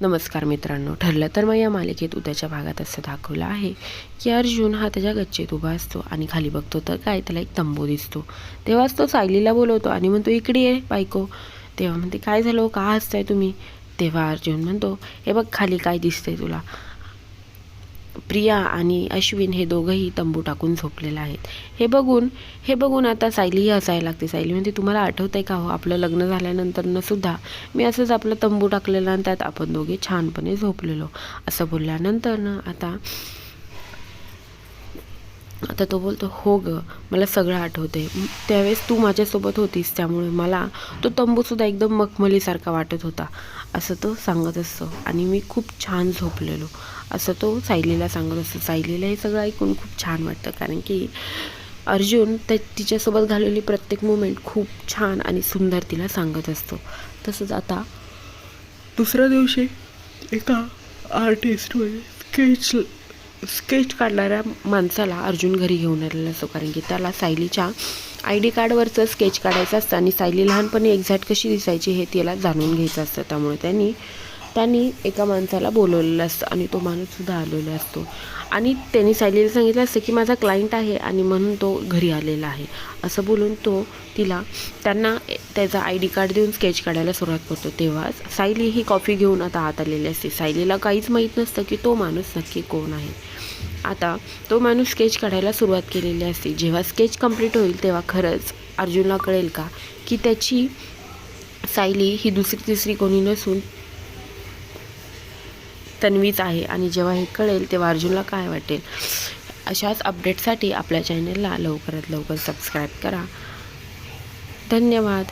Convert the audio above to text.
नमस्कार मित्रांनो ठरलं तर मग या मालिकेत उद्याच्या भागात असं दाखवलं आहे की अर्जुन हा त्याच्या गच्चीत उभा असतो आणि खाली बघतो तर काय त्याला एक तंबू दिसतो. तेव्हाच तो सायलीला बोलवतो आणि म्हणतो इकडे ये बायको. तेव्हा म्हणते काय झालं? का हसताय तुम्ही? तेव्हा अर्जुन म्हणतो हे बघ खाली काय दिसतंय तुला? प्रिया आणि अश्विन हे दोघंही तंबू टाकून झोपलेले आहेत. हे बघून हे बघून आता सायलीही हसायला लागते. सायली म्हणते तुम्हाला आठवत आहे का हो? आपलं लग्न झाल्यानंतरनं सुद्धा मी असंच आपलं तंबू टाकलेलं आणि त्यात आपण दोघे छानपणे झोपलेलो. असं बोलल्यानंतरनं आता आता तो बोलतो हो ग मला सगळं आठवते त्यावेळेस तू माझ्यासोबत होतीस त्यामुळे मला तो तंबूसुद्धा एकदम मखमलीसारखा वाटत होता. असं तो सांगत असतो. आणि मी खूप छान झोपलेलो. असं तो सायलीला सांगत असतो. सायलीला हे सगळं ऐकून खूप छान वाटतं. कारण की अर्जुन त्या तिच्यासोबत घालवलेली प्रत्येक मुमेंट खूप छान आणि सुंदर तिला सांगत असतो. तसंच आता दुसऱ्या दिवशी एका आर्टिस्ट स्केच स्केच काढणाऱ्या माणसाला अर्जुन घरी घेऊन आलेला असतो. कारण की त्याला सायलीच्या आय डी कार्डवरचं स्केच काढायचं असतं आणि सायली लहानपणी एक्झॅक्ट कशी दिसायची हे त्याला जाणून घ्यायचं असतं. त्यामुळे त्यांनी त्यांनी एका माणसाला बोलवलेलं असतं आणि तो माणूससुद्धा आलेला असतो. आणि त्यांनी सायलीला सांगितलं असतं की माझा क्लायंट आहे आणि म्हणून तो घरी आलेला आहे. असं बोलून तो तिला त्यांना त्याचा आय डी कार्ड देऊन स्केच काढायला सुरुवात करतो. तेव्हा सायली ही कॉफी घेऊन आता आत आलेली असते. सायलीला काहीच माहीत नसतं की तो माणूस नक्की कोण आहे. आता तो माणूस स्केच काढायला सुरुवात केलेली असते. जेव्हा स्केच कंप्लीट होईल तेव्हा खरंच अर्जुनला कळेल का की त्याची सायली ही दुसरी तिसरी कोणी नसून तन्वीच आहे आणि जेव्हा हे कळेल तेव्हा अर्जुनला काय वाटेल? अशाच अपडेटसाठी आपल्या चॅनलला लवकरात लवकर सबस्क्राईब करा. धन्यवाद.